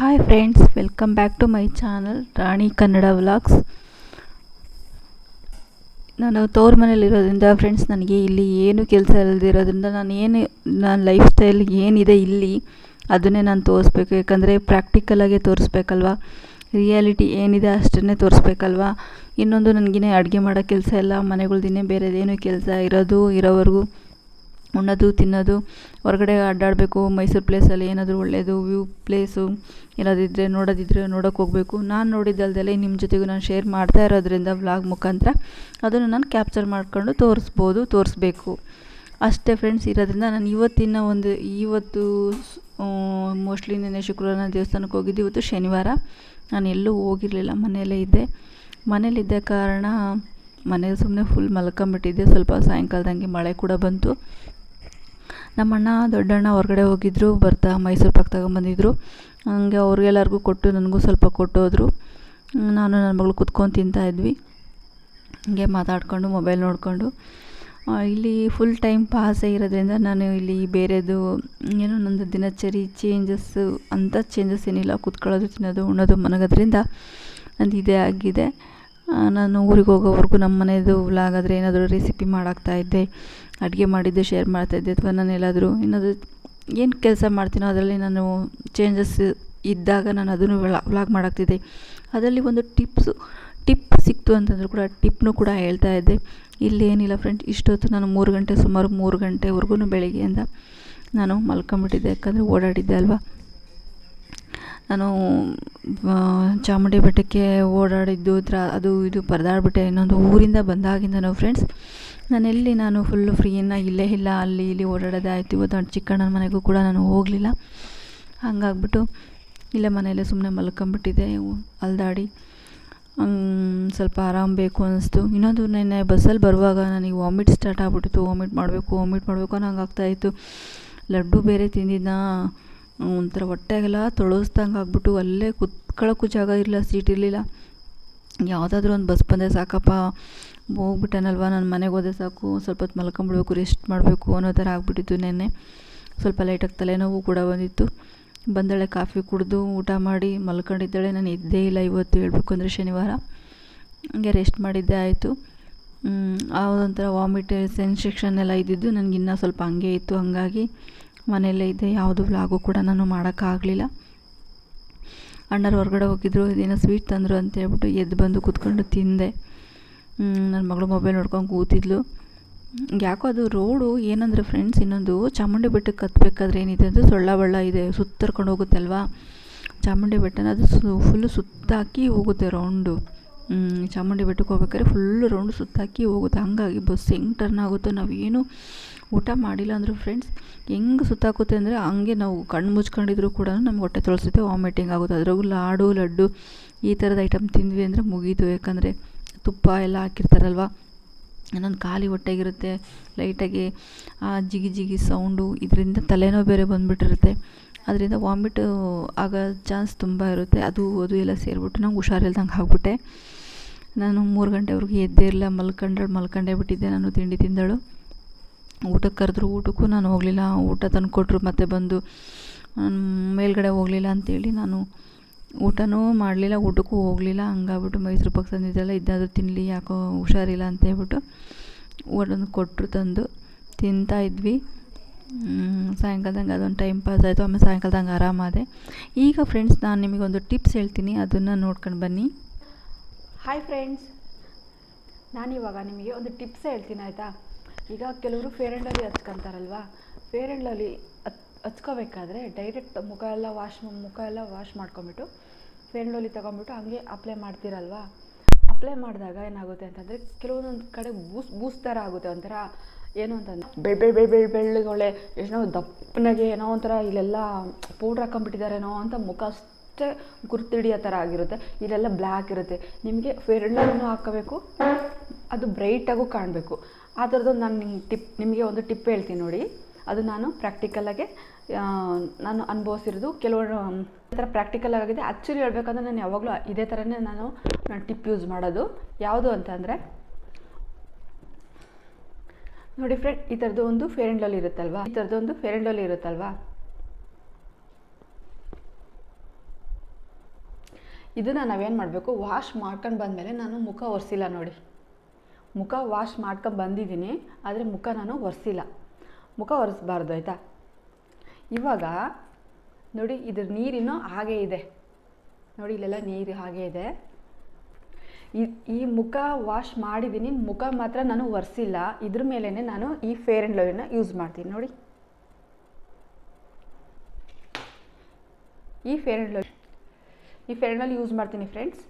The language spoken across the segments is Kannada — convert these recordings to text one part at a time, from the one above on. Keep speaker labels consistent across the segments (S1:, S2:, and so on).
S1: Hi friends welcome back to my channel Rani Kannada vlogs ನಾನು ತೋರ್ ಮನೇಲಿರೋದ್ರಿಂದ ಫ್ರೆಂಡ್ಸ್ ನನಗೆ ಇಲ್ಲಿ ಏನು ಕೆಲಸ ಇಲ್ಲದಿರೋದ್ರಿಂದ ನಾನು ಏನು ನನ್ನ ಲೈಫ್ ಸ್ಟೈಲ್ ಏನಿದೆ ಇಲ್ಲಿ, ಅದನ್ನೇ ನಾನು ತೋರಿಸ್ಬೇಕು. ಯಾಕಂದರೆ ಪ್ರಾಕ್ಟಿಕಲಾಗೆ ತೋರಿಸ್ಬೇಕಲ್ವ? ರಿಯಾಲಿಟಿ ಏನಿದೆ ಅಷ್ಟನ್ನೇ ತೋರಿಸ್ಬೇಕಲ್ವಾ? ಇನ್ನೊಂದು ನನಗಿನೇ ಅಡುಗೆ ಮಾಡೋ ಕೆಲಸ ಇಲ್ಲ ಮನೆಗಳ್ದಿನೇ ಬೇರೆದೇನು ಕೆಲಸ ಇರೋದು, ಇರೋವರೆಗೂ ಉಣ್ಣೋದು, ತಿನ್ನೋದು, ಹೊರಗಡೆ ಅಡ್ಡಾಡಬೇಕು, ಮೈಸೂರು ಪ್ಲೇಸಲ್ಲಿ ಏನಾದರೂ ಒಳ್ಳೆಯದು ವ್ಯೂ ಪ್ಲೇಸು ಏನಾದಿದ್ದರೆ ನೋಡೋದಿದ್ದರೆ ನೋಡೋಕೆ ಹೋಗಬೇಕು. ನಾನು ನೋಡಿದ್ದಲ್ದೆಲ್ಲ ನಿಮ್ಮ ಜೊತೆಗೂ ನಾನು ಶೇರ್ ಮಾಡ್ತಾ ಇರೋದ್ರಿಂದ ವ್ಲಾಗ್ ಮುಖಾಂತರ ಅದನ್ನು ನಾನು ಕ್ಯಾಪ್ಚರ್ ಮಾಡ್ಕೊಂಡು ತೋರಿಸ್ಬೋದು, ತೋರಿಸ್ಬೇಕು. ಅಷ್ಟೇ ಫ್ರೆಂಡ್ಸ್ ಇರೋದ್ರಿಂದ ನಾನು ಇವತ್ತಿನ ಒಂದು, ಇವತ್ತು ಮೋಸ್ಟ್ಲಿ ನಿನ್ನೆ ಶುಕ್ರವಾರ ದೇವಸ್ಥಾನಕ್ಕೆ ಹೋಗಿದ್ದು, ಇವತ್ತು ಶನಿವಾರ. ನಾನು ಎಲ್ಲೂ ಹೋಗಿರಲಿಲ್ಲ, ಮನೆಯಲ್ಲೇ ಇದ್ದೆ. ಮನೇಲಿದ್ದ ಕಾರಣ ಮನೇಲಿ ಸುಮ್ಮನೆ ಫುಲ್ ಮಲ್ಕೊಂಬಿಟ್ಟಿದ್ದೆ. ಸ್ವಲ್ಪ ಸಾಯಂಕಾಲದಂಗೆ ಮಳೆ ಕೂಡ ಬಂತು. ನಮ್ಮಣ್ಣ ದೊಡ್ಡಣ್ಣ ಹೊರಗಡೆ ಹೋಗಿದ್ದರು ಬರ್ತಾ ಮೈಸೂರು ಪಾಕ್ ತಗೊಂಬಂದಿದ್ರು ಹಂಗೆ ಅವ್ರಿಗೆಲ್ಲರಿಗೂ ಕೊಟ್ಟು, ನನಗೂ ಸ್ವಲ್ಪ ಕೊಟ್ಟೋದ್ರು. ನಾನು ನನ್ನ ಮಗಳು ಕುತ್ಕೊಂಡು ತಿಂತಾಯಿದ್ವಿ ಹಂಗೆ ಮಾತಾಡ್ಕೊಂಡು, ಮೊಬೈಲ್ ನೋಡಿಕೊಂಡು. ಇಲ್ಲಿ ಫುಲ್ ಟೈಮ್ ಪಾಸೇ ಇರೋದ್ರಿಂದ ನಾನು ಇಲ್ಲಿ ಬೇರೆದು, ಏನೋ ನಂದು ದಿನಚರಿ ಚೇಂಜಸ್ಸು ಅಂಥ ಚೇಂಜಸ್ ಏನಿಲ್ಲ. ಕುತ್ಕೊಳ್ಳೋದು, ತಿನ್ನೋದು, ಉಣ್ಣೋದು ಮನಗೋದ್ರಿಂದ ನಂದು ಇದೇ ಆಗಿದೆ. ನಾನು ಊರಿಗೆ ಹೋಗೋವರೆಗೂ ನಮ್ಮ ಮನೆಯದು ವ್ಲಾಗಾದರೆ ಏನಾದರೂ ರೆಸಿಪಿ ಮಾಡಾಕ್ತಾಯಿದ್ದೆ ಅಡುಗೆ ಮಾಡಿದ್ದೆ ಶೇರ್ ಮಾಡ್ತಾಯಿದ್ದೆ ಅಥವಾ ನಾನು ಎಲ್ಲಾದರೂ ಏನಾದರೂ ಏನು ಕೆಲಸ ಮಾಡ್ತೀನೋ ಅದರಲ್ಲಿ ನಾನು ಚೇಂಜಸ್ ಇದ್ದಾಗ ನಾನು ಅದನ್ನು ವ್ಲಾಗ್ ಮಾಡಾಕ್ತಿದ್ದೆ. ಅದರಲ್ಲಿ ಒಂದು ಟಿಪ್ಸು ಟಿಪ್ ಸಿಕ್ತು ಅಂತಂದರೂ ಕೂಡ ಟಿಪ್ನು ಕೂಡ ಹೇಳ್ತಾ ಇದ್ದೆ ಇಲ್ಲಿ ಏನಿಲ್ಲ ಫ್ರೆಂಡ್ ಇಷ್ಟೊತ್ತು ನಾನು ಮೂರು ಗಂಟೆ, ಸುಮಾರು ಮೂರು ಗಂಟೆವರೆಗೂ ಬೆಳಗ್ಗೆಯಿಂದ ನಾನು ಮಲ್ಕೊಂಬಿಟ್ಟಿದ್ದೆ. ಯಾಕಂದರೆ ಓಡಾಡಿದ್ದೆ ಅಲ್ವಾ? ನಾನು ಚಾಮುಂಡಿ ಬೆಟ್ಟಕ್ಕೆ ಓಡಾಡಿದ್ದು, ತ್ರ, ಅದು ಇದು ಪರದಾಡ್ಬಿಟ್ಟೆ ಇನ್ನೊಂದು ಊರಿಂದ ಬಂದಾಗಿಂದನೂ ಫ್ರೆಂಡ್ಸ್ ನಾನೆಲ್ಲಿ ನಾನು ಫುಲ್ಲು ಫ್ರೀಯನ್ನು ಇಲ್ಲೇ ಇಲ್ಲ, ಅಲ್ಲಿ ಇಲ್ಲಿ ಓಡಾಡೋದೇ ಆಯಿತು ಇವತ್ತು ಚಿಕ್ಕಣ್ಣನ ಮನೆಗೂ ಕೂಡ ನಾನು ಹೋಗಲಿಲ್ಲ. ಹಂಗಾಗ್ಬಿಟ್ಟು ಇಲ್ಲೇ ಮನೆಯಲ್ಲೇ ಸುಮ್ಮನೆ ಮಲ್ಕೊಂಬಿಟ್ಟಿದ್ದೆ ಅಲ್ದಾಡಿ. ಸ್ವಲ್ಪ ಆರಾಮ್ ಬೇಕು ಅನ್ನಿಸ್ತು ಇನ್ನೊಂದು ನೆನ್ನೆ ಬಸ್ಸಲ್ಲಿ ಬರುವಾಗ ನನಗೆ ವಾಮಿಟ್ ಸ್ಟಾರ್ಟ್ ಆಗ್ಬಿಟ್ಟಿತ್ತು. ವಾಮಿಟ್ ಮಾಡಬೇಕು ವಾಮಿಟ್ ಮಾಡಬೇಕು ಅನ್ನೋ ಹಂಗೆ ಆಗ್ತಾಯಿತ್ತು ಲಡ್ಡು ಬೇರೆ ತಿಂದಿದ್ದ ಒಂಥರ ಹೊಟ್ಟೆಗೆಲ್ಲ ತೊಳಸ್ದಂಗೆ ಆಗ್ಬಿಟ್ಟು ಅಲ್ಲೇ ಕುತ್ಕೊಳ್ಳೋಕ್ಕೂ ಜಾಗ ಇರಲಿಲ್ಲ, ಸೀಟ್ ಇರಲಿಲ್ಲ. ಯಾವುದಾದ್ರೂ ಒಂದು ಬಸ್ ಬಂದರೆ ಸಾಕಪ್ಪ, ಹೋಗ್ಬಿಟ್ಟನಲ್ವ, ನಾನು ಮನೆಗೆ ಹೋದೆ ಸಾಕು, ಸ್ವಲ್ಪ ಹೊತ್ತು ಮಲ್ಕೊಂಬಿಡ್ಬೇಕು, ರೆಸ್ಟ್ ಮಾಡಬೇಕು ಅನ್ನೋ ಥರ ಆಗ್ಬಿಟ್ಟಿತ್ತು ನೆನ್ನೆ. ಸ್ವಲ್ಪ ಲೈಟಾಗಿ ತಲೆನೋವು ಕೂಡ ಬಂದಿತ್ತು. ಬಂದಳೆ ಕಾಫಿ ಕುಡಿದು ಊಟ ಮಾಡಿ ಮಲ್ಕೊಂಡಿದ್ದಾಳೆ. ನಾನು ಇದ್ದೇ ಇಲ್ಲ ಇವತ್ತು ಹೇಳ್ಬೇಕು ಅಂದರೆ ಶನಿವಾರ. ಹಂಗೆ ರೆಸ್ಟ್ ಮಾಡಿದ್ದೇ ಆಯಿತು. ಆ ಒಂಥರ ವಾಮಿಟ್ ಸೆನ್ಸೇಷನ್ ಎಲ್ಲ ಇದ್ದಿದ್ದು ನನಗಿನ್ನೂ ಸ್ವಲ್ಪ ಹಂಗೆ ಇತ್ತು, ಹಾಗಾಗಿ ಮನೆಯಲ್ಲೇ ಇದ್ದೆ, ಯಾವುದು ವ್ಲಾಗು ಕೂಡ ನಾನು ಮಾಡೋಕ್ಕಾಗಲಿಲ್ಲ. ಅಣ್ಣರು ಹೊರಗಡೆ ಹೋಗಿದ್ರು, ಇದೇನೋ ಸ್ವೀಟ್ ತಂದರು ಅಂತ ಹೇಳ್ಬಿಟ್ಟು ಎದ್ದು ಬಂದು ಕೂತ್ಕೊಂಡು ತಿಂದೆ. ನನ್ನ ಮಗಳು ಮೊಬೈಲ್ ನೋಡ್ಕೊಂಡು ಕೂತಿದ್ಲು. ಯಾಕೋ ಅದು ರೋಡು ಏನಂದರೆ ಫ್ರೆಂಡ್ಸ್ ಇನ್ನೊಂದು ಚಾಮುಂಡಿ ಬೆಟ್ಟಕ್ಕೆ ಹತ್ಬೇಕಾದ್ರೆ ಏನಿದೆ ಅಂದರೆ ಸೊಳ್ಳ ಬಳ್ಳ ಇದೆ, ಸುತ್ತರ್ಕೊಂಡು ಹೋಗುತ್ತಲ್ವಾ? ಚಾಮುಂಡಿ ಬೆಟ್ಟನ ಅದು ಸು ಫುಲ್ಲು ಸುತ್ತಾಕಿ ಹೋಗುತ್ತೆ ರೌಂಡು ಚಾಮುಂಡಿ ಬೆಟ್ಟಕ್ಕೆ ಹೋಗ್ಬೇಕಾದ್ರೆ ಫುಲ್ಲು ರೌಂಡ್ ಸುತ್ತಾಕಿ ಹೋಗುತ್ತೆ. ಹಂಗಾಗಿ ಬಸ್ ಹೆಂಗೆ ಟರ್ನ್ ಆಗುತ್ತೋ ನಾವೇನು ಊಟ ಮಾಡಿಲ್ಲ ಅಂದರೂ ಫ್ರೆಂಡ್ಸ್ ಹೆಂಗೆ ಸುತ್ತಾಕುತ್ತೆ ಅಂದರೆ ಹಂಗೆ ನಾವು ಕಣ್ಣು ಮುಚ್ಕೊಂಡಿದ್ರು ಕೂಡ ನಮ್ಗೆ ಹೊಟ್ಟೆ ತೊಳಸುತ್ತೆ ವಾಮಿಟಿಂಗ್ ಆಗುತ್ತೆ. ಅದ್ರಾಗೂ ಲಾಡು, ಲಡ್ಡು ಈ ಥರದ ಐಟಮ್ ತಿಂದ್ವಿ ಅಂದರೆ ಮುಗೀತು. ಯಾಕಂದರೆ ತುಪ್ಪ ಎಲ್ಲ ಹಾಕಿರ್ತಾರಲ್ವ ಇನ್ನೊಂದು ಖಾಲಿ ಹೊಟ್ಟೆಗಿರುತ್ತೆ ಲೈಟಾಗಿ ಆ ಜಿಗಿ ಜಿಗಿ ಸೌಂಡು ಇದರಿಂದ ತಲೆನೋ ಬೇರೆ ಬಂದುಬಿಟ್ಟಿರುತ್ತೆ. ಅದರಿಂದ ವಾಮಿಟ್ ಆಗೋ ಚಾನ್ಸ್ ತುಂಬ ಇರುತ್ತೆ. ಅದು ಅದು ಎಲ್ಲ ಸೇರಿಬಿಟ್ಟು ನಂಗೆ ಹುಷಾರಿಲ್ದಂಗೆ ಆಗ್ಬಿಟ್ಟೆ. ನಾನು ಮೂರು ಗಂಟೆವರೆಗೂ ಎದ್ದೇ ಇಲ್ಲ ಮಲ್ಕೊಂಡಳು ಮಲ್ಕೊಂಡೇ ಬಿಟ್ಟಿದ್ದೆ ನಾನು, ತಿಂಡಿ ತಿಂದಳು. ಊಟಕ್ಕೆ ಕರೆದ್ರು, ಊಟಕ್ಕೂ ನಾನು ಹೋಗಲಿಲ್ಲ. ಊಟ ತಂದು ಕೊಟ್ಟರು ಮತ್ತೆ ಬಂದು ಮೇಲ್ಗಡೆ ಹೋಗಲಿಲ್ಲ ಅಂತೇಳಿ ನಾನು ಊಟನೂ ಮಾಡಲಿಲ್ಲ, ಊಟಕ್ಕೂ ಹೋಗಲಿಲ್ಲ. ಹಂಗಾಗ್ಬಿಟ್ಟು ಮೈಸೂರು ಪಾಕ್ ತಂದಿದ್ದೆಲ್ಲ ಇದ್ದಾದರೂ ತಿನ್ನಲಿ ಯಾಕೋ ಹುಷಾರಿಲ್ಲ ಅಂತ ಹೇಳ್ಬಿಟ್ಟು ಊಟನ ಕೊಟ್ಟರು ತಂದು. ತಿಂತಾಯಿದ್ವಿ ಸಾಯಂಕಾಲದಂಗೆ ಅದೊಂದು ಟೈಮ್ ಪಾಸ್ ಆಯಿತು. ಆಮೇಲೆ ಸಾಯಂಕಾಲದಂಗೆ ಆರಾಮಾದೆ. ಈಗ ಫ್ರೆಂಡ್ಸ್ ನಾನು ನಿಮಗೊಂದು ಟಿಪ್ಸ್ ಹೇಳ್ತೀನಿ. ಅದನ್ನು ನೋಡ್ಕೊಂಡು ಬನ್ನಿ.
S2: ಹಾಯ್ ಫ್ರೆಂಡ್ಸ್ ನಾನಿವಾಗ ನಿಮಗೆ ಒಂದು ಟಿಪ್ಸ್ ಹೇಳ್ತೀನಿ ಆಯಿತಾ? ಈಗ ಕೆಲವರು ಫೇರ್ ಆ್ಯಂಡ್ ಲವ್ಲಿ ಹಚ್ಕೊತಾರಲ್ವ? ಫೇರ್ ಆ್ಯಂಡ್ ಲವ್ಲಿ ಹಚ್, ಹಚ್ಕೋಬೇಕಾದ್ರೆ ಡೈರೆಕ್ಟ್ ಮುಖ ಎಲ್ಲ ವಾಶ್ ಮುಖ ಎಲ್ಲ ವಾಶ್ ಮಾಡ್ಕೊಂಬಿಟ್ಟು ಫೇರ್ ಆ್ಯಂಡ್ ಲವ್ಲಿ ತೊಗೊಂಬಿಟ್ಟು ಹಂಗೆ ಅಪ್ಲೈ ಮಾಡ್ತೀರಲ್ವ? ಅಪ್ಲೈ ಮಾಡಿದಾಗ ಏನಾಗುತ್ತೆ ಅಂತಂದರೆ ಕೆಲವೊಂದೊಂದು ಕಡೆ ಬೂಸ್ ಬೂಸ್ ಥರ ಆಗುತ್ತೆ. ಒಂಥರ ಏನು ಅಂತಂದ್ರೆ ಬೆಳ್ ಬೆಳ್ ಬೆಳ್ ಬೆಳ್ ಬೆಳ್ಳಗೊಳೆ ಏನೋ ದಪ್ಪನಾಗೆ ಏನೋ ಒಂಥರ ಇಲ್ಲೆಲ್ಲ ಪೌಡ್ರ್ ಹಾಕೊಂಬಿಟ್ಟಿದ್ದಾರೇನೋ ಅಂತ ಮುಖ ಅಷ್ಟೇ ಗುರ್ತಿಡಿಯೋ ಥರ ಆಗಿರುತ್ತೆ. ಇಲ್ಲೆಲ್ಲ ಬ್ಲ್ಯಾಕ್ ಇರುತ್ತೆ. ನಿಮಗೆ ಫೇರ್ ಆ್ಯಂಡ್ ಲವ್ಲಿನೂ ಹಾಕೋಬೇಕು. ಅದು ಬ್ರೈಟಾಗೂ ಕಾಣಬೇಕು. ಆ ಥರದ್ದು ನಾನು ನಿಮ್ಗೆ ಟಿಪ್ ನಿಮಗೆ ಒಂದು ಟಿಪ್ ಹೇಳ್ತೀನಿ ನೋಡಿ. ಅದು ನಾನು ಪ್ರಾಕ್ಟಿಕಲಾಗೆ ನಾನು ಅನುಭವಿಸಿರೋದು. ಕೆಲವರು ಈ ಥರ ಪ್ರಾಕ್ಟಿಕಲ್ ಆಗಿದೆ. ಆ್ಯಕ್ಚುಲಿ ಹೇಳ್ಬೇಕಂದ್ರೆ ನಾನು ಯಾವಾಗಲೂ ಇದೇ ಥರನೇ ನಾನು ನಾನು ಟಿಪ್ ಯೂಸ್ ಮಾಡೋದು. ಯಾವುದು ಅಂತಂದರೆ, ನೋಡಿ ಫ್ರೆಂಡ್ ಈ ಥರದ್ದು ಒಂದು ಫೇರ್ ಆ್ಯಂಡ್ ಲವ್ಲಿ ಇರುತ್ತಲ್ವಾ? ಈ ಥರದ್ದು ಒಂದು ಫೇರ್ ಆ್ಯಂಡ್ ಲವ್ಲಿ ಇರುತ್ತಲ್ವಾ? ಇದನ್ನು ನಾವೇನು ಮಾಡಬೇಕು? ವಾಶ್ ಮಾಡ್ಕೊಂಡು ಬಂದಮೇಲೆ ನಾನು ಮುಖ ಒರೆಸಿಲ್ಲ ನೋಡಿ. ಮುಖ ವಾಶ್ ಮಾಡ್ಕೊಂಡು ಬಂದಿದ್ದೀನಿ, ಆದರೆ ಮುಖ ನಾನು ಒರೆಸಿಲ್ಲ. ಮುಖ ಒರೆಸ್ಬಾರ್ದು, ಆಯಿತಾ? ಇವಾಗ ನೋಡಿ ಇದ್ರ ನೀರಿನೂ ಹಾಗೆ ಇದೆ. ನೋಡಿ ಇಲ್ಲೆಲ್ಲ ನೀರು ಹಾಗೆ ಇದೆ. ಈ ಮುಖ ವಾಶ್ ಮಾಡಿದ್ದೀನಿ ಮುಖ ಮಾತ್ರ ನಾನು ಒರೆಸಿಲ್ಲ. ಇದ್ರ ಮೇಲೇ ನಾನು ಈ ಫೇರ್ ಆ್ಯಂಡ್ ಲವ್ಲಿನ ಯೂಸ್ ಮಾಡ್ತೀನಿ, ನೋಡಿ. ಈ ಫೇರ್ ಆ್ಯಂಡ್ ಲವ್ ಈ ಫೇರ್ ಯೂಸ್ ಮಾಡ್ತೀನಿ ಫ್ರೆಂಡ್ಸ್.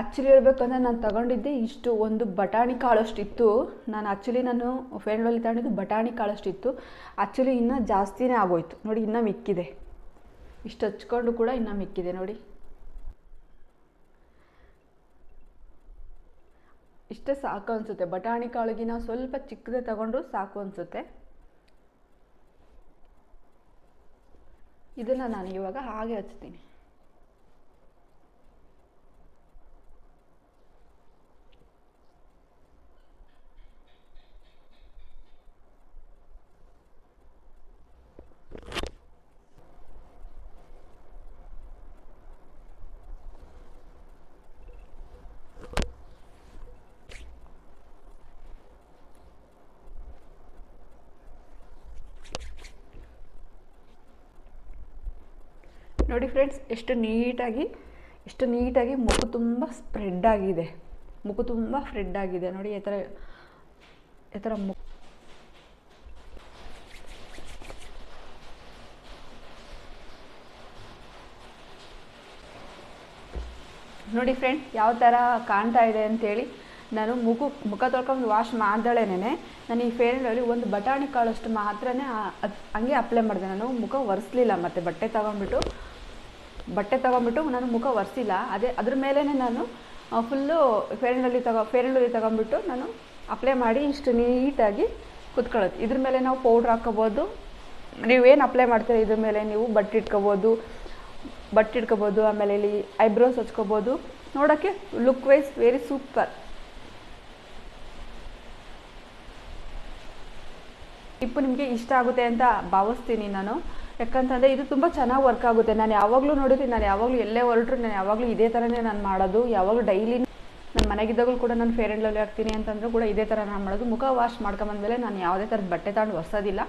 S2: ಆ್ಯಕ್ಚುಲಿ ಹೇಳ್ಬೇಕಂದ್ರೆ ನಾನು ತಗೊಂಡಿದ್ದೆ ಇಷ್ಟು ಒಂದು ಬಟಾಣಿ ಕಾಳಷ್ಟು ಇತ್ತು ನಾನು ಆ್ಯಕ್ಚುಲಿ ನಾನು ಫೇರ್ ಆ್ಯಂಡ್ ಲವ್ಲಿ ತಗೊಂಡಿದ್ದು ಬಟಾಣಿ ಕಾಳಷ್ಟು ಇತ್ತು ಆ್ಯಕ್ಚುಲಿ ಇನ್ನೂ ಜಾಸ್ತಿನೇ ಆಗೋಯ್ತು. ನೋಡಿ, ಇನ್ನೂ ಮಿಕ್ಕಿದೆ. ಇಷ್ಟು ಹಚ್ಕೊಂಡು ಕೂಡ ಇನ್ನೂ ಮಿಕ್ಕಿದೆ ನೋಡಿ. ಇಷ್ಟೇ ಸಾಕು ಅನಿಸುತ್ತೆ. ಬಟಾಣಿ ಕಾಳಿಗಿನ ಸ್ವಲ್ಪ ಚಿಕ್ಕದೇ ತಗೊಂಡ್ರು ಸಾಕು ಅನಿಸುತ್ತೆ. ಇದನ್ನು ನಾನು ಇವಾಗ ಹಾಗೆ ಹಚ್ತೀನಿ. ನೋಡಿ ಫ್ರೆಂಡ್ಸ್ ಎಷ್ಟು ನೀಟಾಗಿ ಎಷ್ಟು ನೀಟಾಗಿ ಮುಖ ತುಂಬ ಸ್ಪ್ರೆಡ್ ಆಗಿದೆ. ಮುಖ ತುಂಬ ಸ್ಪ್ರೆಡ್ ಆಗಿದೆ. ನೋಡಿ, ಈ ಥರ ಈ ಥರ ಮುಖ ನೋಡಿ ಫ್ರೆಂಡ್ ಯಾವ ಥರ ಕಾಣ್ತಾ ಇದೆ ಅಂತೇಳಿ ನಾನು ಮುಖ ಮುಖ ತೊಳ್ಕೊಂಡು ವಾಶ್ ಮಾಡ್ದಳೇನೆ ನಾನು ಈ ಫೇರ್ ಒಂದು ಬಟಾಣಿ ಕಾಳಷ್ಟು ಮಾತ್ರನೇ ಹಂಗೆ ಅಪ್ಲೈ ಮಾಡಿದೆ. ನಾನು ಮುಖ ಒರೆಸ್ಲಿಲ್ಲ, ಮತ್ತು ಬಟ್ಟೆ ತಗೊಂಡ್ಬಿಟ್ಟು. ಬಟ್ಟೆ ತಗೊಂಡ್ಬಿಟ್ಟು ನಾನು ಮುಖ ಒರೆಸಿಲ್ಲ. ಅದೇ ಅದ್ರ ಮೇಲೇ ನಾನು ಫುಲ್ಲು ಫೇರ್ನಲ್ಲಿ ತಗೋ ಫೇರ್ ಆ್ಯಂಡ್ ಲವ್ಲಿ ತಗೊಂಡ್ಬಿಟ್ಟು ನಾನು ಅಪ್ಲೈ ಮಾಡಿ ಇಷ್ಟು ನೀಟಾಗಿ ಕುತ್ಕೊಳ್ಳೋದು. ಇದ್ರ ಮೇಲೆ ನಾವು ಪೌಡ್ರ್ ಹಾಕೋಬೋದು ನೀವೇನು ಅಪ್ಲೈ ಮಾಡ್ತೀರ ಇದ್ರ ಮೇಲೆ ನೀವು? ಬಟ್ಟೆ ಇಟ್ಕೋಬೋದು ಬಟ್ಟೆ ಇಟ್ಕೋಬೋದು, ಆಮೇಲೆ ಇಲ್ಲಿ ಐಬ್ರೋಸ್ ಹಚ್ಕೋಬೋದು. ನೋಡೋಕ್ಕೆ ಲುಕ್ ವೈಸ್ ವೆರಿ ಸೂಪರ್ ಇಪ್ಪು ನಿಮಗೆ ಇಷ್ಟ ಆಗುತ್ತೆ ಅಂತ ಭಾವಿಸ್ತೀನಿ ನಾನು. ಯಾಕಂತಂದರೆ ಇದು ತುಂಬ ಚೆನ್ನಾಗಿ ವರ್ಕ್ ಆಗುತ್ತೆ. ನಾನು ಯಾವಾಗಲೂ ನೋಡಿದ್ರೆ, ನಾನು ಯಾವಾಗಲೂ ಎಲ್ಲೇ ಹೊರಟ್ರು, ನಾನು ಯಾವಾಗಲೂ ಇದೇ ಥರನೇ ನಾನು ಮಾಡೋದು. ಯಾವಾಗಲೂ ಡೈಲಿ ನನ್ನ ಮನೆಗಿದ್ದಾಗಲೂ ಕೂಡ ನಾನು ಫೇರ್ ಆ್ಯಂಡ್ ಲವ್ಲಿ ಹಾಕ್ತೀನಿ ಅಂತಂದರೂ ಕೂಡ ಇದೇ ಥರ ನಾನು ಮಾಡೋದು. ಮುಖ ವಾಶ್ ಮಾಡ್ಕೊಂಬಂದ್ಮೇಲೆ ನಾನು ಯಾವುದೇ ಥರದ ಬಟ್ಟೆ ತಗೊಂಡು ಹೊಸದಿಲ್ಲ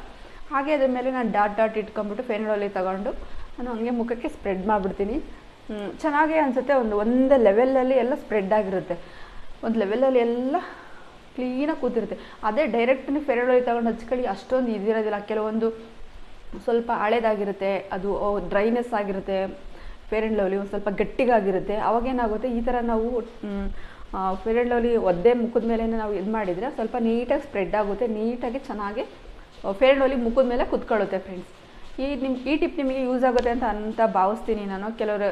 S2: ಹಾಗೆ ಅದ್ರ ಮೇಲೆ ನಾನು ಡಾಟ್ ಡಾಟ್ ಇಟ್ಕೊಂಬಿಟ್ಟು ಫೇರ್ ಆ್ಯಂಡ್ ಲವ್ಲಿ ತಗೊಂಡು ನಾನು ಹಂಗೆ ಮುಖಕ್ಕೆ ಸ್ಪ್ರೆಡ್ ಮಾಡಿಬಿಡ್ತೀನಿ. ಚೆನ್ನಾಗೆ ಅನಿಸುತ್ತೆ. ಒಂದು, ಒಂದೇ ಲೆವೆಲಲ್ಲಿ ಎಲ್ಲ ಸ್ಪ್ರೆಡ್ ಆಗಿರುತ್ತೆ. ಒಂದು ಲೆವೆಲಲ್ಲಿ ಎಲ್ಲ ಕ್ಲೀನಾಗಿ ಕೂತಿರುತ್ತೆ. ಅದೇ ಡೈರೆಕ್ಟ್ ನೀವು ಫೇರ್ ಆ್ಯಂಡ್ ಲವ್ಲಿ ತಗೊಂಡು ಹಚ್ಕೊಳ್ಳಿ, ಅಷ್ಟೊಂದು ಇದಿರೋದಿಲ್ಲ ಕೆಲವೊಂದು ಸ್ವಲ್ಪ ಹಳೇದಾಗಿರುತ್ತೆ, ಅದು ಡ್ರೈನೆಸ್ ಆಗಿರುತ್ತೆ ಫೇರ್ ಆ್ಯಂಡ್ ಲವ್ಲಿ ಒಂದು ಸ್ವಲ್ಪ ಗಟ್ಟಿಗಾಗಿರುತ್ತೆ. ಅವಾಗೇನಾಗುತ್ತೆ ಈ ಥರ ನಾವು ಫೇರ್ ಆ್ಯಂಡ್ ಲವ್ಲಿ ಒದ್ದೆ ಮುಖದ ಮೇಲೆ ನಾವು ಇದು ಮಾಡಿದರೆ ಸ್ವಲ್ಪ ನೀಟಾಗಿ ಸ್ಪ್ರೆಡ್ ಆಗುತ್ತೆ, ನೀಟಾಗಿ ಚೆನ್ನಾಗಿ ಫೇರ್ ಆ್ಯಂಡ್ ಲವ್ಲಿ ಮುಖದ ಮೇಲೆ ಕುತ್ಕೊಳ್ಳುತ್ತೆ ಫ್ರೆಂಡ್ಸ್ ಈ ನಿಮ್ಮ ಈ ಟಿಪ್ ನಿಮಗೆ ಯೂಸ್ ಆಗುತ್ತೆ ಅಂತ ಅಂತ ಭಾವಿಸ್ತೀನಿ ನಾನು. ಕೆಲವರು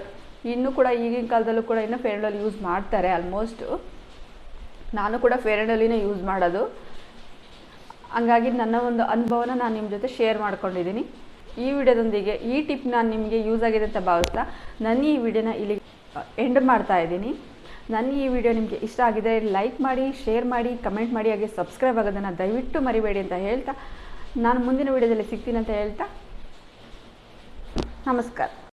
S2: ಇನ್ನೂ ಕೂಡ ಈಗಿನ ಕಾಲದಲ್ಲೂ ಕೂಡ ಇನ್ನೂ ಫೇರ್ ಆ್ಯಂಡ್ ಲವ್ಲಿ ಯೂಸ್ ಮಾಡ್ತಾರೆ ಆಲ್ಮೋಸ್ಟು ನಾನು ಕೂಡ ಫೇರ್ ಆ್ಯಂಡ್ ಲವ್ಲಿನೇ ಯೂಸ್ ಮಾಡೋದು. ಹಂಗಾಗಿ ನನ್ನ ಒಂದು ಅನುಭವನ ನಾನು ನಿಮ್ಮ ಜೊತೆ ಶೇರ್ ಮಾಡ್ಕೊಂಡಿದ್ದೀನಿ ಈ ವಿಡಿಯೋದೊಂದಿಗೆ ಈ ಟಿಪ್ ನಾನು ನಿಮಗೆ ಯೂಸ್ ಆಗಿದೆ ಅಂತ ಭಾವಿಸ್ತಾ ನನ್ನ ಈ ವಿಡಿಯೋನ ಇಲ್ಲಿ ಎಂಡ್ ಮಾಡ್ತಾ ಇದ್ದೀನಿ. ನನ್ನ ಈ ವಿಡಿಯೋ ನಿಮಗೆ ಇಷ್ಟ ಆಗಿದೆ ಲೈಕ್ ಮಾಡಿ ಶೇರ್ ಮಾಡಿ ಕಮೆಂಟ್ ಮಾಡಿ, ಹಾಗೆ ಸಬ್ಸ್ಕ್ರೈಬ್ ಆಗೋದನ್ನು ದಯವಿಟ್ಟು ಮರಿಬೇಡಿ ಅಂತ ಹೇಳ್ತಾ ನಾನು ಮುಂದಿನ ವಿಡಿಯೋದಲ್ಲಿ ಸಿಗ್ತೀನಿ ಅಂತ ಹೇಳ್ತಾ ನಮಸ್ಕಾರ.